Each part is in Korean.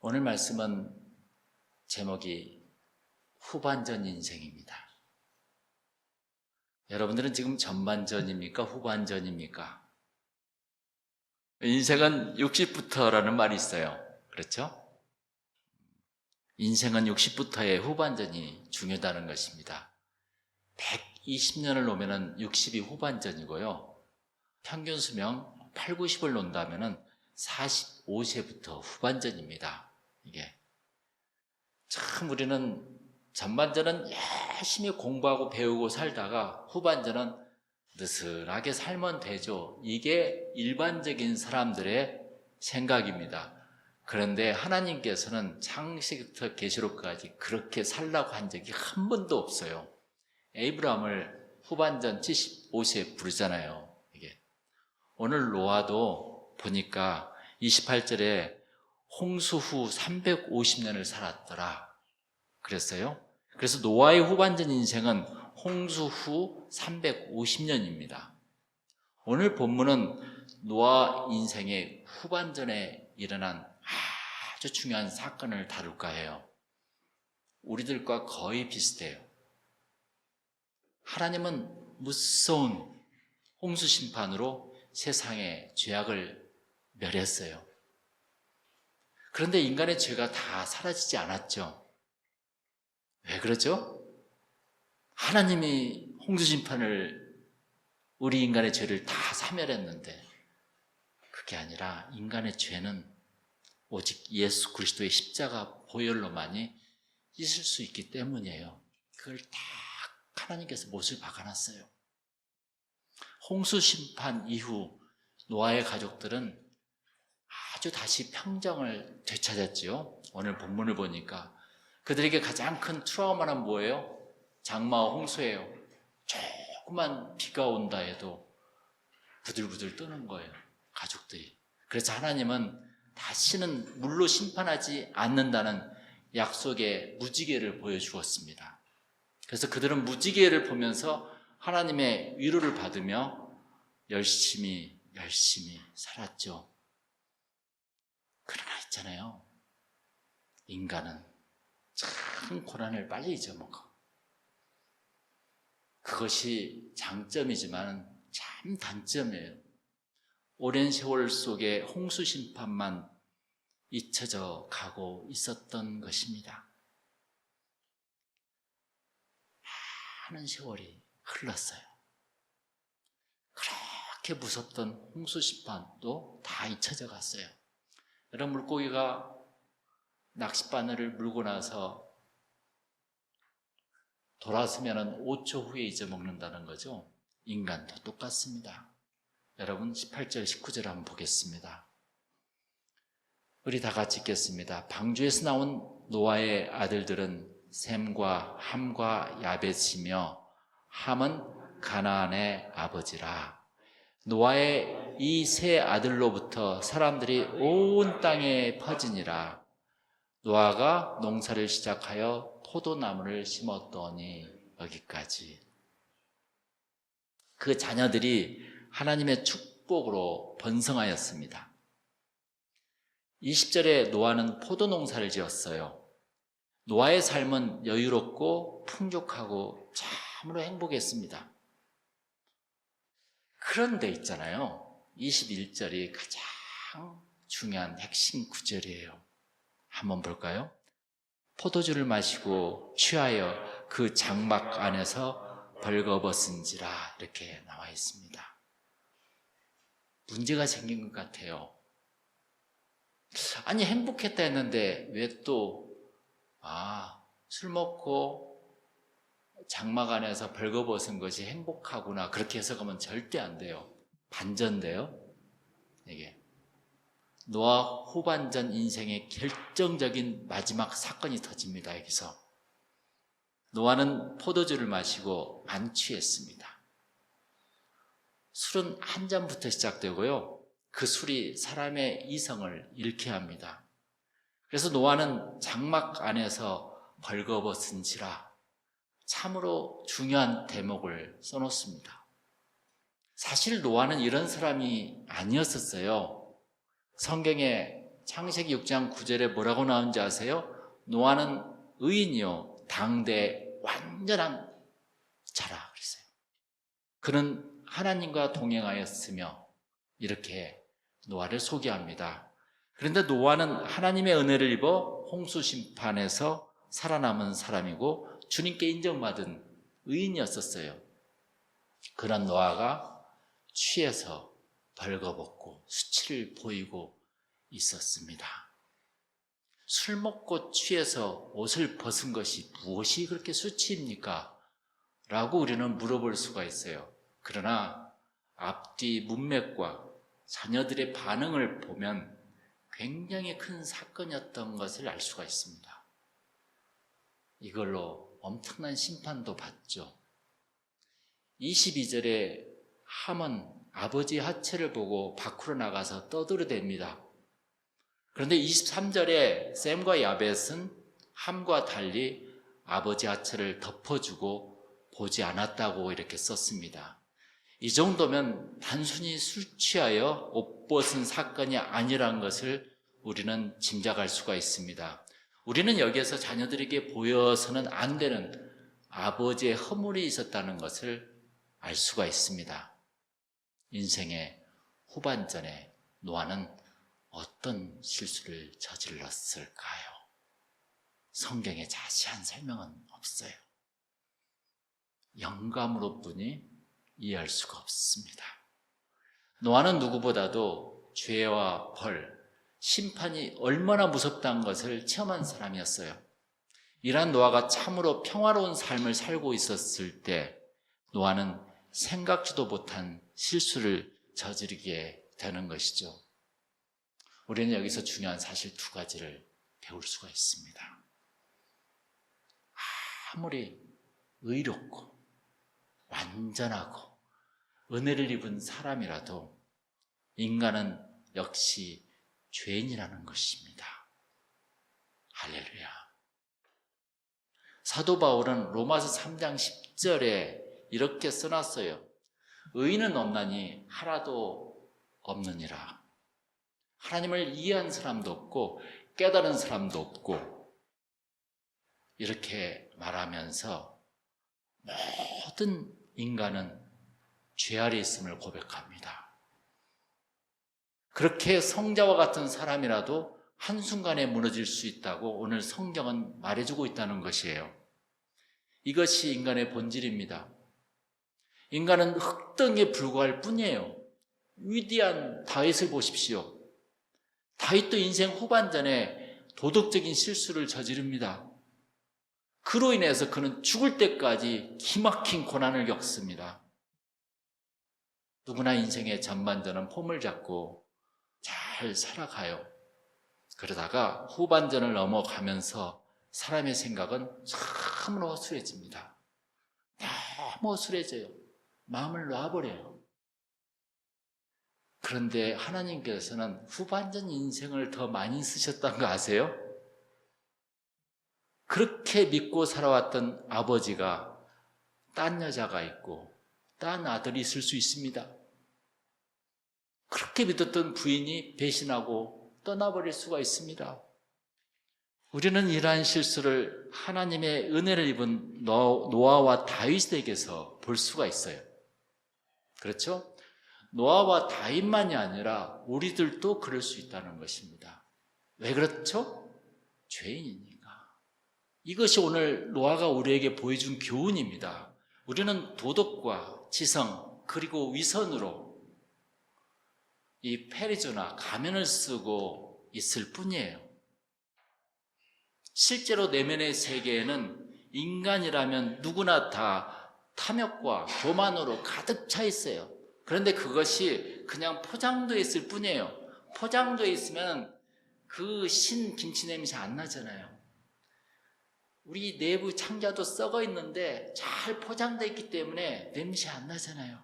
오늘 말씀은 제목이 후반전 인생입니다. 여러분들은 지금 전반전입니까? 후반전입니까? 인생은 60부터라는 말이 있어요. 그렇죠? 인생은 60부터의 후반전이 중요하다는 것입니다. 120년을 놓으면 60이 후반전이고요. 평균 수명 8, 90을 놓는다면 45세부터 후반전입니다. 이게. 참 우리는 전반전은 열심히 공부하고 배우고 살다가 후반전은 느슨하게 살면 되죠. 이게 일반적인 사람들의 생각입니다. 그런데 하나님께서는 창세기부터 계시록까지 그렇게 살라고 한 적이 한 번도 없어요. 에이브람을 후반전 75세에 부르잖아요. 이게. 오늘 노아도 보니까 28절에 홍수 후 350년을 살았더라. 그랬어요. 그래서 노아의 후반전 인생은 홍수 후 350년입니다. 오늘 본문은 노아 인생의 후반전에 일어난 아주 중요한 사건을 다룰까 해요. 우리들과 거의 비슷해요. 하나님은 무서운 홍수 심판으로 세상의 죄악을 멸했어요. 그런데 인간의 죄가 다 사라지지 않았죠. 왜 그러죠? 하나님이 홍수 심판을 우리 인간의 죄를 다 사멸했는데 그게 아니라 인간의 죄는 오직 예수 그리스도의 십자가 보혈로만이 있을 수 있기 때문이에요. 그걸 다 하나님께서 못을 박아놨어요. 홍수 심판 이후 노아의 가족들은 아주 다시 평정을 되찾았지요. 오늘 본문을 보니까 그들에게 가장 큰 트라우마는 뭐예요? 장마와 홍수예요. 조그만 비가 온다 해도 부들부들 뜨는 거예요. 가족들이. 그래서 하나님은 다시는 물로 심판하지 않는다는 약속의 무지개를 보여주었습니다. 그래서 그들은 무지개를 보면서 하나님의 위로를 받으며 열심히, 열심히 살았죠. 그러나 있잖아요. 인간은 참 고난을 빨리 잊어먹어. 그것이 장점이지만 참 단점이에요. 오랜 세월 속에 홍수 심판만 잊혀져 가고 있었던 것입니다. 많은 세월이 흘렀어요. 그렇게 무섭던 홍수 심판도 다 잊혀져 갔어요. 여러분 물고기가 낚싯바늘을 물고 나서 돌아서면 5초 후에 잊어먹는다는 거죠. 인간도 똑같습니다. 여러분 18절 19절 한번 보겠습니다. 우리 다 같이 읽겠습니다. 방주에서 나온 노아의 아들들은 셈과 함과 야벳이며 함은 가나안의 아버지라. 노아의 이 세 아들로부터 사람들이 온 땅에 퍼지니라. 노아가 농사를 시작하여 포도나무를 심었더니 여기까지. 그 자녀들이 하나님의 축복으로 번성하였습니다. 20절에 노아는 포도 농사를 지었어요. 노아의 삶은 여유롭고 풍족하고 참으로 행복했습니다. 그런데 있잖아요. 21절이 가장 중요한 핵심 구절이에요. 한번 볼까요? 포도주를 마시고 취하여 그 장막 안에서 벌거벗은지라 이렇게 나와 있습니다. 문제가 생긴 것 같아요. 아니 행복했다 했는데 왜 또 아, 술 먹고 장막 안에서 벌거벗은 것이 행복하구나. 그렇게 해석하면 절대 안 돼요. 반전돼요. 이게. 노아 후반전 인생의 결정적인 마지막 사건이 터집니다. 여기서. 노아는 포도주를 마시고 만취했습니다. 술은 한 잔부터 시작되고요. 그 술이 사람의 이성을 잃게 합니다. 그래서 노아는 장막 안에서 벌거벗은지라 참으로 중요한 대목을 써놓습니다. 사실 노아는 이런 사람이 아니었었어요. 성경에 창세기 6장 9절에 뭐라고 나오는지 아세요? 노아는 의인이요 당대 완전한 자라 그랬어요. 그는 하나님과 동행하였으며 이렇게 노아를 소개합니다. 그런데 노아는 하나님의 은혜를 입어 홍수 심판에서 살아남은 사람이고 주님께 인정받은 의인이었었어요. 그런 노아가 취해서 벌거벗고 수치를 보이고 있었습니다. 술 먹고 취해서 옷을 벗은 것이 무엇이 그렇게 수치입니까? 라고 우리는 물어볼 수가 있어요. 그러나 앞뒤 문맥과 자녀들의 반응을 보면 굉장히 큰 사건이었던 것을 알 수가 있습니다. 이걸로 엄청난 심판도 받죠. 22절에 함은 아버지 하체를 보고 밖으로 나가서 떠들어댑니다. 그런데 23절에 샘과 야벳은 함과 달리 아버지 하체를 덮어주고 보지 않았다고 이렇게 썼습니다. 이 정도면 단순히 술 취하여 옷 벗은 사건이 아니란 것을 우리는 짐작할 수가 있습니다. 우리는 여기에서 자녀들에게 보여서는 안 되는 아버지의 허물이 있었다는 것을 알 수가 있습니다. 인생의 후반전에 노아는 어떤 실수를 저질렀을까요? 성경에 자세한 설명은 없어요. 영감으로 뿐이 이해할 수가 없습니다. 노아는 누구보다도 죄와 벌, 심판이 얼마나 무섭다는 것을 체험한 사람이었어요. 이러한 노아가 참으로 평화로운 삶을 살고 있었을 때 노아는 생각지도 못한 실수를 저지르게 되는 것이죠. 우리는 여기서 중요한 사실 두 가지를 배울 수가 있습니다. 아무리 의롭고 완전하고 은혜를 입은 사람이라도 인간은 역시 죄인이라는 것입니다. 할렐루야. 사도 바울은 로마서 3장 10절에 이렇게 써놨어요. 의인은 없나니 하나도 없느니라. 하나님을 이해한 사람도 없고 깨달은 사람도 없고 이렇게 말하면서 모든 인간은 죄 아래 있음을 고백합니다. 그렇게 성자와 같은 사람이라도 한순간에 무너질 수 있다고 오늘 성경은 말해주고 있다는 것이에요. 이것이 인간의 본질입니다. 인간은 흙덩이에 불과할 뿐이에요. 위대한 다윗을 보십시오. 다윗도 인생 후반전에 도덕적인 실수를 저지릅니다. 그로 인해서 그는 죽을 때까지 기막힌 고난을 겪습니다. 누구나 인생의 전반전은 폼을 잡고 잘 살아가요. 그러다가 후반전을 넘어가면서 사람의 생각은 참으로 허술해집니다. 너무 허술해져요. 마음을 놔버려요. 그런데 하나님께서는 후반전 인생을 더 많이 쓰셨다는 거 아세요? 그렇게 믿고 살아왔던 아버지가 딴 여자가 있고 딴 아들이 있을 수 있습니다. 그렇게 믿었던 부인이 배신하고 떠나버릴 수가 있습니다. 우리는 이러한 실수를 하나님의 은혜를 입은 노아와 다윗에게서 볼 수가 있어요. 그렇죠? 노아와 다윗만이 아니라 우리들도 그럴 수 있다는 것입니다. 왜 그렇죠? 죄인이니까. 이것이 오늘 노아가 우리에게 보여준 교훈입니다. 우리는 도덕과 지성 그리고 위선으로 이 페리조나 가면을 쓰고 있을 뿐이에요. 실제로 내면의 세계에는 인간이라면 누구나 다 탐욕과 교만으로 가득 차 있어요. 그런데 그것이 그냥 포장되어 있을 뿐이에요. 포장되어 있으면 그 신 김치 냄새 안 나잖아요. 우리 내부 창자도 썩어 있는데 잘 포장되어 있기 때문에 냄새 안 나잖아요.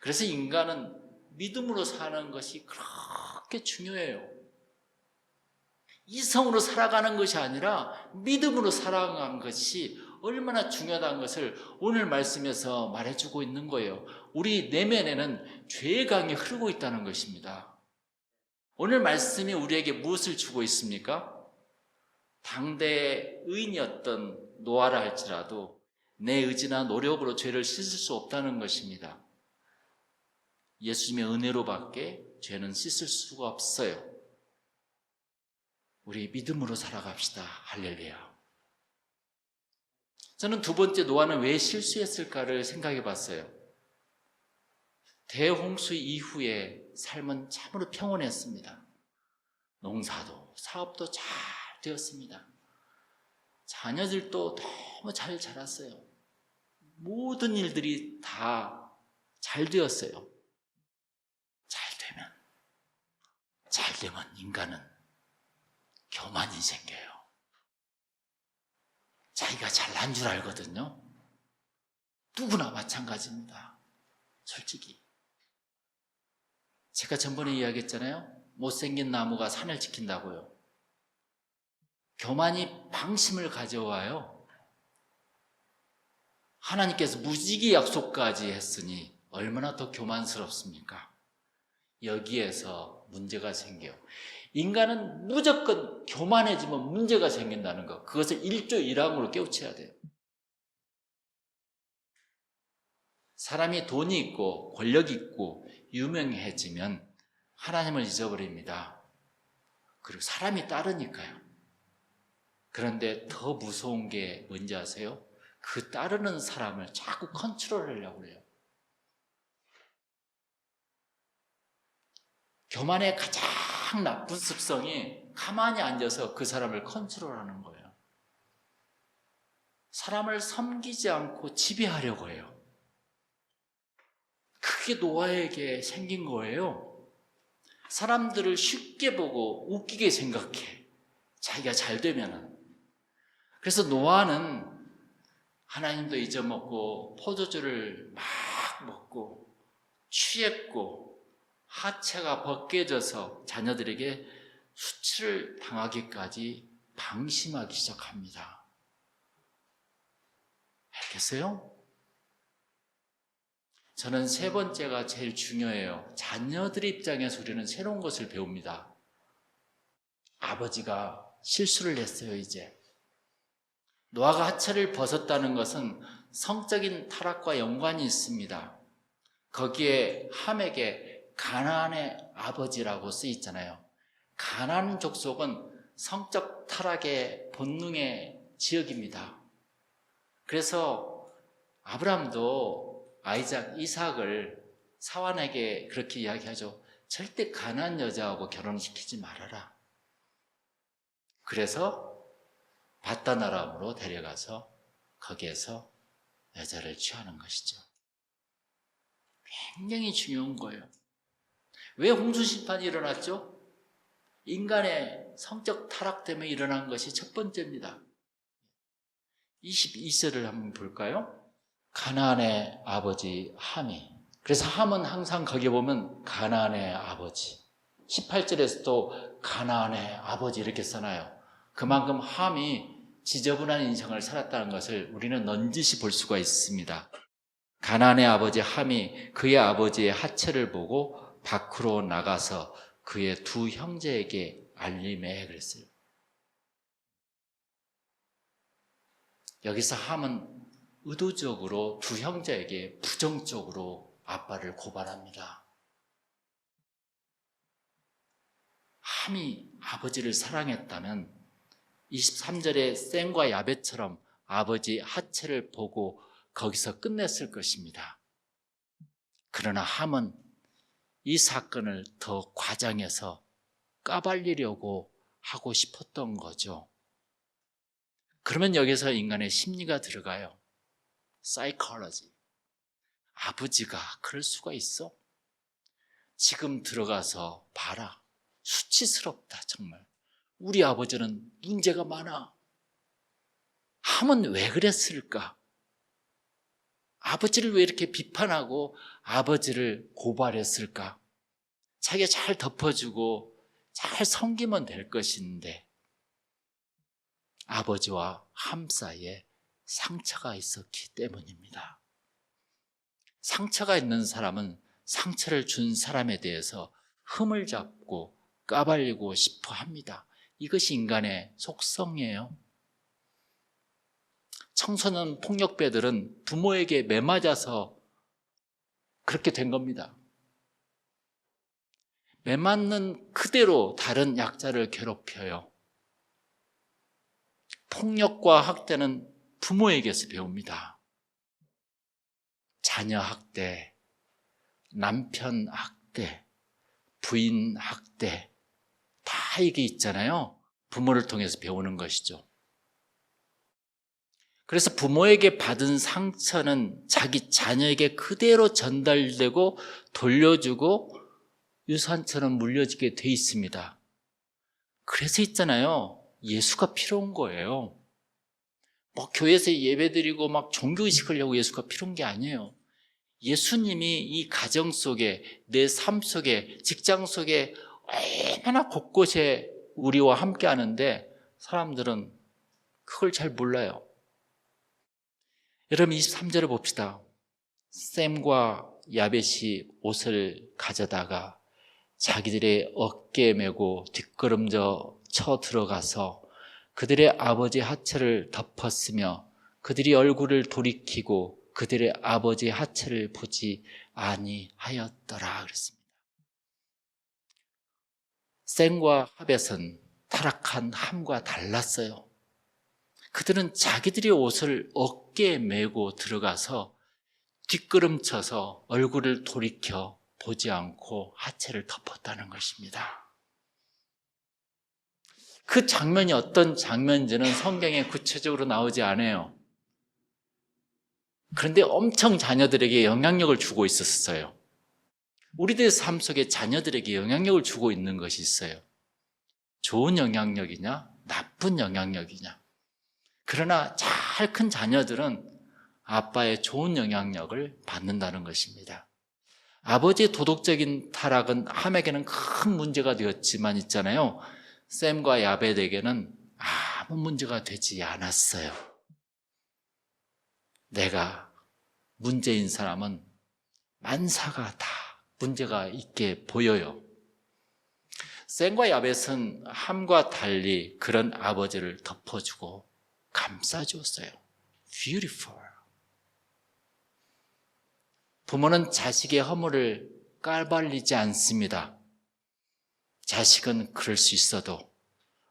그래서 인간은 믿음으로 사는 것이 그렇게 중요해요. 이성으로 살아가는 것이 아니라 믿음으로 살아가는 것이 얼마나 중요하다는 것을 오늘 말씀에서 말해주고 있는 거예요. 우리 내면에는 죄의 강이 흐르고 있다는 것입니다. 오늘 말씀이 우리에게 무엇을 주고 있습니까? 당대 의인이었던 노아라 할지라도 내 의지나 노력으로 죄를 씻을 수 없다는 것입니다. 예수님의 은혜로밖에 죄는 씻을 수가 없어요. 우리 믿음으로 살아갑시다. 할렐루야. 저는 두 번째 노아는 왜 실수했을까를 생각해 봤어요. 대홍수 이후에 삶은 참으로 평온했습니다. 농사도 사업도 잘 되었습니다. 자녀들도 너무 잘 자랐어요. 모든 일들이 다 잘 되었어요. 잘 되면, 잘 되면 인간은 교만이 생겨요. 자기가 잘난 줄 알거든요. 누구나 마찬가지입니다. 솔직히. 제가 전번에 이야기했잖아요. 못생긴 나무가 산을 지킨다고요. 교만이 방심을 가져와요. 하나님께서 무지개 약속까지 했으니 얼마나 더 교만스럽습니까? 여기에서 문제가 생겨요. 인간은 무조건 교만해지면 문제가 생긴다는 것. 그것을 1조 1항으로 깨우쳐야 돼요. 사람이 돈이 있고 권력이 있고 유명해지면 하나님을 잊어버립니다. 그리고 사람이 따르니까요. 그런데 더 무서운 게 뭔지 아세요? 그 따르는 사람을 자꾸 컨트롤 하려고 그래요. 교만의 가장 나쁜 습성이 가만히 앉아서 그 사람을 컨트롤하는 거예요. 사람을 섬기지 않고 지배하려고 해요. 그게 노아에게 생긴 거예요. 사람들을 쉽게 보고 웃기게 생각해. 자기가 잘 되면은. 그래서 노아는 하나님도 잊어먹고 포도주를 막 먹고 취했고 하체가 벗겨져서 자녀들에게 수치를 당하기까지 방심하기 시작합니다. 알겠어요? 저는 세 번째가 제일 중요해요. 자녀들 입장에서 우리는 새로운 것을 배웁니다. 아버지가 실수를 했어요, 이제. 노아가 하체를 벗었다는 것은 성적인 타락과 연관이 있습니다. 거기에 함에게 가나안의 아버지라고 쓰여 있잖아요. 가나안 족속은 성적 타락의 본능의 지역입니다. 그래서 아브람도 아이작, 이삭을 사환에게 그렇게 이야기하죠. 절대 가난 여자하고 결혼시키지 말아라. 그래서 바다나람으로 데려가서 거기에서 여자를 취하는 것이죠. 굉장히 중요한 거예요. 왜 홍수 심판이 일어났죠? 인간의 성적 타락 때문에 일어난 것이 첫 번째입니다. 22절을 한번 볼까요? 가나안의 아버지 함이. 그래서 함은 항상 거기에 보면 가나안의 아버지. 18절에서도 가나안의 아버지 이렇게 써놔요. 그만큼 함이 지저분한 인생을 살았다는 것을 우리는 넌지시 볼 수가 있습니다. 가나안의 아버지 함이 그의 아버지의 하체를 보고 밖으로 나가서 그의 두 형제에게 알림해 그랬어요. 여기서 함은 의도적으로 두 형제에게 부정적으로 아빠를 고발합니다. 함이 아버지를 사랑했다면 23절의 쌩과 야베처럼 아버지 하체를 보고 거기서 끝냈을 것입니다. 그러나 함은 이 사건을 더 과장해서 까발리려고 하고 싶었던 거죠. 그러면 여기서 인간의 심리가 들어가요. 사이콜로지. 아버지가 그럴 수가 있어? 지금 들어가서 봐라. 수치스럽다, 정말. 우리 아버지는 문제가 많아. 함은 왜 그랬을까? 아버지를 왜 이렇게 비판하고 아버지를 고발했을까? 자기가 잘 덮어주고 잘 섬기면 될 것인데 아버지와 함 사이에 상처가 있었기 때문입니다. 상처가 있는 사람은 상처를 준 사람에 대해서 흠을 잡고 까발리고 싶어 합니다. 이것이 인간의 속성이에요. 청소년 폭력배들은 부모에게 매맞아서 그렇게 된 겁니다. 매맞는 그대로 다른 약자를 괴롭혀요. 폭력과 학대는 부모에게서 배웁니다. 자녀 학대, 남편 학대, 부인 학대, 다 이게 있잖아요. 부모를 통해서 배우는 것이죠. 그래서 부모에게 받은 상처는 자기 자녀에게 그대로 전달되고 돌려주고 유산처럼 물려지게 돼 있습니다. 그래서 있잖아요. 예수가 필요한 거예요. 뭐 교회에서 예배드리고 막 종교의식을 하고 예수가 필요한 게 아니에요. 예수님이 이 가정 속에 내 삶 속에 직장 속에 얼마나 곳곳에 우리와 함께 하는데 사람들은 그걸 잘 몰라요. 여러분 23절을 봅시다. 샘과 야벳이 옷을 가져다가 자기들의 어깨에 메고 뒷걸음져 쳐 들어가서 그들의 아버지 하체를 덮었으며 그들이 얼굴을 돌이키고 그들의 아버지 하체를 보지 아니하였더라 그랬습니다. 쌩과 하벳은 타락한 함과 달랐어요. 그들은 자기들의 옷을 어깨에 메고 들어가서 뒷걸음쳐서 얼굴을 돌이켜 보지 않고 하체를 덮었다는 것입니다. 그 장면이 어떤 장면인지는 성경에 구체적으로 나오지 않아요. 그런데 엄청 자녀들에게 영향력을 주고 있었어요. 우리들의 삶 속에 자녀들에게 영향력을 주고 있는 것이 있어요. 좋은 영향력이냐, 나쁜 영향력이냐. 그러나 잘 큰 자녀들은 아빠의 좋은 영향력을 받는다는 것입니다. 아버지의 도덕적인 타락은 함에게는 큰 문제가 되었지만 있잖아요. 샘과 야벳에게는 아무 문제가 되지 않았어요. 내가 문제인 사람은 만사가 다 문제가 있게 보여요. 샘과 야벳은 함과 달리 그런 아버지를 덮어주고 감싸주었어요. Beautiful. 부모는 자식의 허물을 깔발리지 않습니다. 자식은 그럴 수 있어도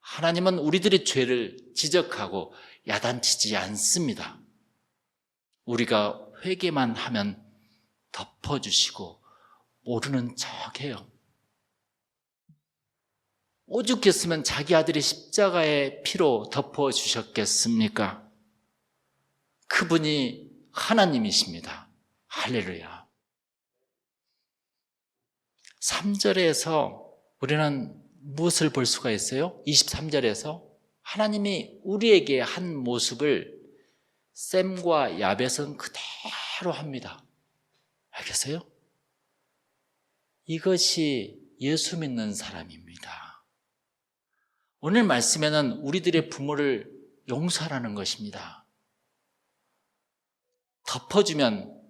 하나님은 우리들의 죄를 지적하고 야단치지 않습니다. 우리가 회개만 하면 덮어주시고 모르는 척 해요. 오죽했으면 자기 아들의 십자가의 피로 덮어주셨겠습니까? 그분이 하나님이십니다. 할렐루야. 3절에서 우리는 무엇을 볼 수가 있어요? 23절에서 하나님이 우리에게 한 모습을 샘과 야벳은 그대로 합니다. 알겠어요? 이것이 예수 믿는 사람입니다. 오늘 말씀에는 우리들의 부모를 용서하라는 것입니다. 덮어주면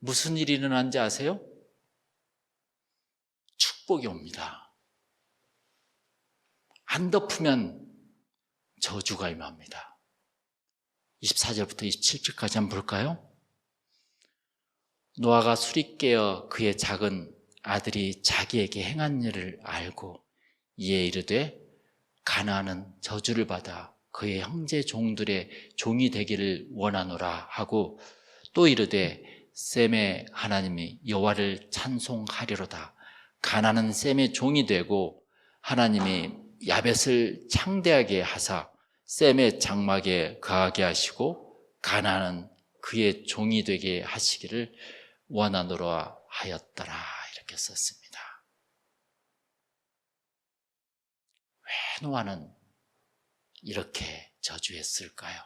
무슨 일이 일어난지 아세요? 축복이 옵니다. 안 덮으면 저주가 임합니다. 24절부터 27절까지 한번 볼까요? 노아가 술이 깨어 그의 작은 아들이 자기에게 행한 일을 알고 이에 이르되 가나안은 저주를 받아 그의 형제 종들의 종이 되기를 원하노라 하고 또 이르되 셈의 하나님이 여호와를 찬송하리로다 가나는 셈의 종이 되고 하나님이 야벳을 창대하게 하사 셈의 장막에 거하게 하시고 가나는 그의 종이 되게 하시기를 원하노라 하였더라 이렇게 썼습니다. 왜 노아는 이렇게 저주했을까요?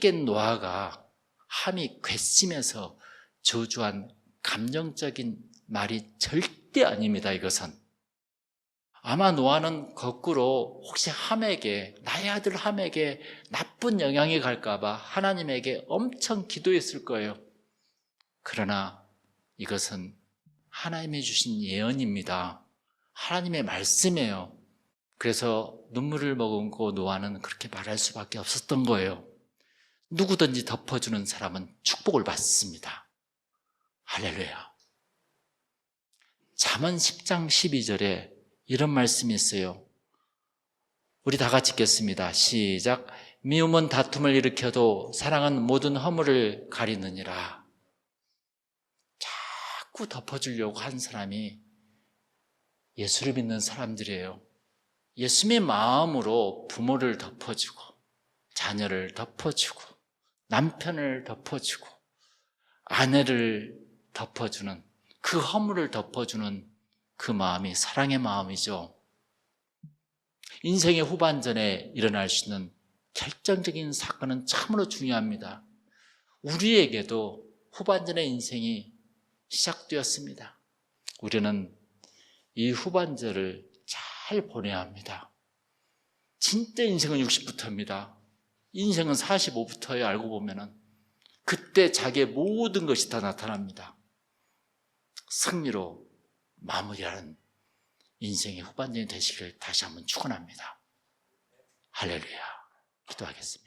깬 노아가 함이 괘씸해서 저주한 감정적인 말이 절대 아닙니다. 이것은 아마 노아는 거꾸로 혹시 함에게 나의 아들 함에게 나쁜 영향이 갈까봐 하나님에게 엄청 기도했을 거예요. 그러나 이것은 하나님이 주신 예언입니다. 하나님의 말씀이에요. 그래서 눈물을 머금고 노아는 그렇게 말할 수밖에 없었던 거예요. 누구든지 덮어주는 사람은 축복을 받습니다. 할렐루야. 잠언 10장 12절에 이런 말씀이 있어요. 우리 다 같이 읽겠습니다. 시작. 미움은 다툼을 일으켜도 사랑은 모든 허물을 가리느니라. 자꾸 덮어주려고 한 사람이 예수를 믿는 사람들이에요. 예수님의 마음으로 부모를 덮어주고, 자녀를 덮어주고, 남편을 덮어주고, 아내를 덮어주는, 그 허물을 덮어주는 그 마음이 사랑의 마음이죠. 인생의 후반전에 일어날 수 있는 결정적인 사건은 참으로 중요합니다. 우리에게도 후반전의 인생이 시작되었습니다. 우리는 이 후반전을 잘 보내야 합니다. 진짜 인생은 60부터입니다. 인생은 45부터에 알고 보면은 그때 자기의 모든 것이 다 나타납니다. 승리로 마무리하는 인생의 후반전이 되시길 다시 한번 축원합니다. 할렐루야. 기도하겠습니다.